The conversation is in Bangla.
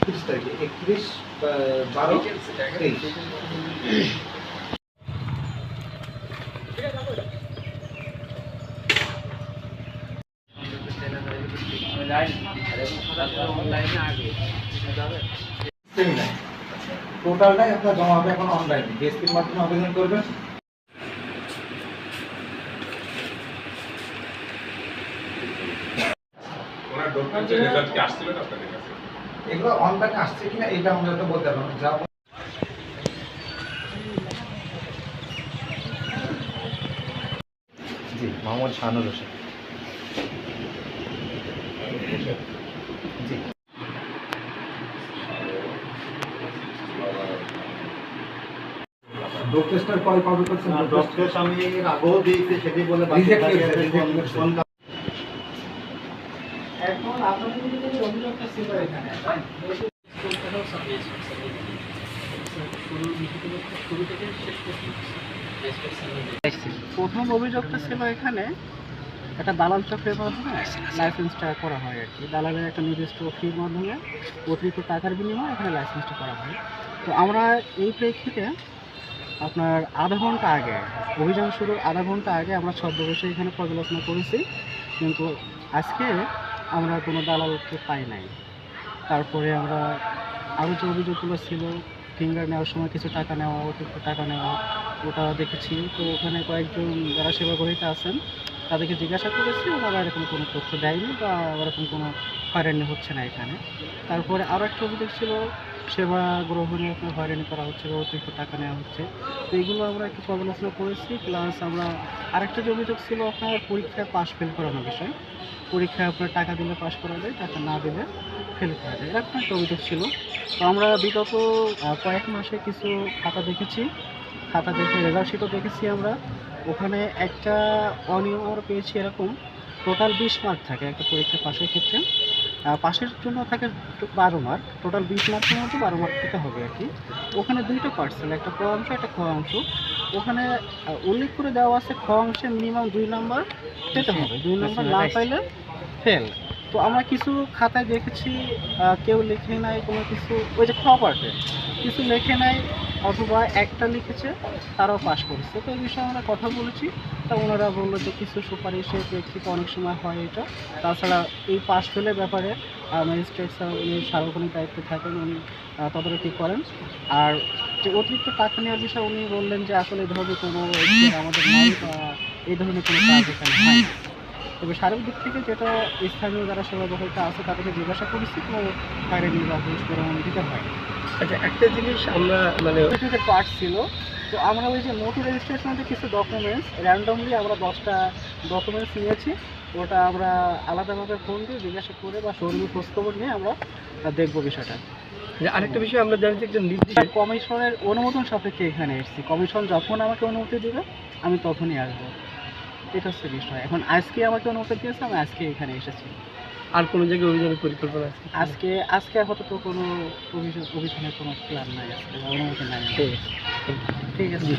একত্রিশ তারিখে একত্রিশ বারো তেইশ। টোটালটাই আপনার জমা হবে এখন অনলাইনে ডিএসপির মাধ্যমে আবেদন করবেন। ওনার রেজাল্ট কি আসছিল আপনাদের? এগুলো অনলাইনে আসছে কিনা এটা আমরা তো বলতে পারব না। যা জি মোহাম্মদ শাহানুর হোসেন। জি। ডোপ টেস্টার কয় কবে করছেন ডোপ টেস্ট ডক্টর আমি আগেও দিয়েছি সেটি বলে বাকি হয়েছে, থাকে, reject কোন- হয়েছে। কোন কারণে এখন আপনাদের যদি অভিযোগটা ছিল এখানে প্রথম অভিযোগটা ছিল এখানে একটা দালাল চক্রের মাধ্যমে লাইসেন্সটা করা হয় আর কি। দালালের একটা নির্দিষ্ট ফির মাধ্যমে অতিরিক্ত টাকার বিনিময়ে এখানে লাইসেন্সটা করা হয়। তো আমরা এই প্রেক্ষিতে আপনার আধা ঘণ্টা আগে, অভিযান শুরুর আধা ঘণ্টা আগে আমরা ছদ্মবেশে এখানে পর্যালোচনা করেছি। কিন্তু আজকে আমরা কোনো দালালকে পাই নাই। তারপরে আমরা আরও যে অভিযোগগুলো ছিল ফিঙ্গার নেওয়ার সময় কিছু টাকা নেওয়া, অতিরিক্ত টাকা নেওয়া, ওটা দেখেছি। তো ওখানে কয়েকজন যারা সেবা গ্রহীতা আছেন, তাদেরকে জিজ্ঞাসা করেছি, ওনারা এরকম কোনো তথ্য দেয়নি বা ওরকম কোনো হয়রানি হচ্ছে না এখানে। তারপরে আরও একটা অভিযোগ ছিল সেবা গ্রহণে আপনার হয়রানি করা হচ্ছে বা অতিরিক্ত টাকা নেওয়া হচ্ছে। তো এইগুলো আমরা একটু পর্যালোচনা করেছি প্লাস আমরা আরেকটা যে অভিযোগ ছিল, আপনার পরীক্ষায় পাশ ফেল করানোর বিষয়। পরীক্ষায় আপনার টাকা দিলে পাশ করা যায় টাকা না দিলে ফেল করা যায়। এরকম একটা অভিযোগ ছিল। তো আমরা বিগত কয়েক মাসে কিছু খাতা দেখেছি। খাতা দেখে রেজাল্ট শিটও দেখেছি আমরা। ওখানে একটা অনিয়ম আমরা পেয়েছি এরকম। টোটাল বিশ মার্ক থাকে একটা পরীক্ষা পাশের ক্ষেত্রে। পাশের জন্য থাকে বারো মার্ক টোটাল বিশ মার্কের মধ্যে বারো মার্ক পেতে হবে আর কি। ওখানে দুইটা পার্সেল একটা ক অংশ একটা খ অংশ। ওখানে উল্লেখ করে দেওয়া আছে খ অংশে মিনিমাম দুই নম্বর পেতে হবে। দুই নম্বর না পাইলে ফেল তো আমরা কিছু খাতায় দেখেছি কেউ লিখে নাই কোনো কিছু ওই যে খ পার্টে কিছু লেখে নাই অথবা একটা লিখেছে, তারাও পাশ করেছে। তো এই বিষয়ে আমরা কথা বলেছি। তা ওনারা বলল যে কিছু সুপারিশের প্রেক্ষিতে অনেক সময় হয় এটা। তাছাড়া এই পাশ ফেলের ব্যাপারে ম্যাজিস্ট্রেট স্যার উনি সার্বক্ষণিক দায়িত্বে থাকেন, উনি তদারকি করেন। আর যে অতিরিক্ত টাকা নেওয়ার বিষয়ে উনি বললেন যে আসলে এই ধরনের কোনো আমাদের নাই বা এই ধরনের কোনো কাজ এখানে হয়। তবে সার্বিক দিক থেকে যেটা স্থানীয় যারা সেবা গ্রহীতা আছে তাদেরকে জিজ্ঞাসা করেছি কোনো হয়রানি বা ঘুষ গ্রহণ দিতে হয় আচ্ছা একটা জিনিস আমরা মানে পার্ট ছিল তো আমরা ওই যে মোটর রেজিস্ট্রেশনের কিছু ডকুমেন্টস র্যান্ডমলি আমরা দশটা ডকুমেন্টস নিয়েছি ওটা আমরা আলাদাভাবে ফোন দিয়ে জিজ্ঞাসা করে বা শোরুমে খোঁজখবর নিয়ে আমরা দেখব বিষয়টা। যে আরেকটা বিষয় আমরা জানি যে একটা নির্দিষ্ট কমিশনের অনুমোদন সাপেক্ষে এখানে এসেছি। কমিশন যখন আমাকে অনুমতি দেবে আমি তখনই আসব। এটা হচ্ছে বিষয় এখন আজকে আমাকে অনুমতি দিয়েছে আমি আজকে এখানে এসেছি। আর কোনো জায়গায় অভিযানের পরিকল্পনা আছে? আজকে আজকে আপাতত কোনো অভিযোগ অভিযানের কোনো প্ল্যান নাই আজকে অনুমতি নাই ঠিক আছে।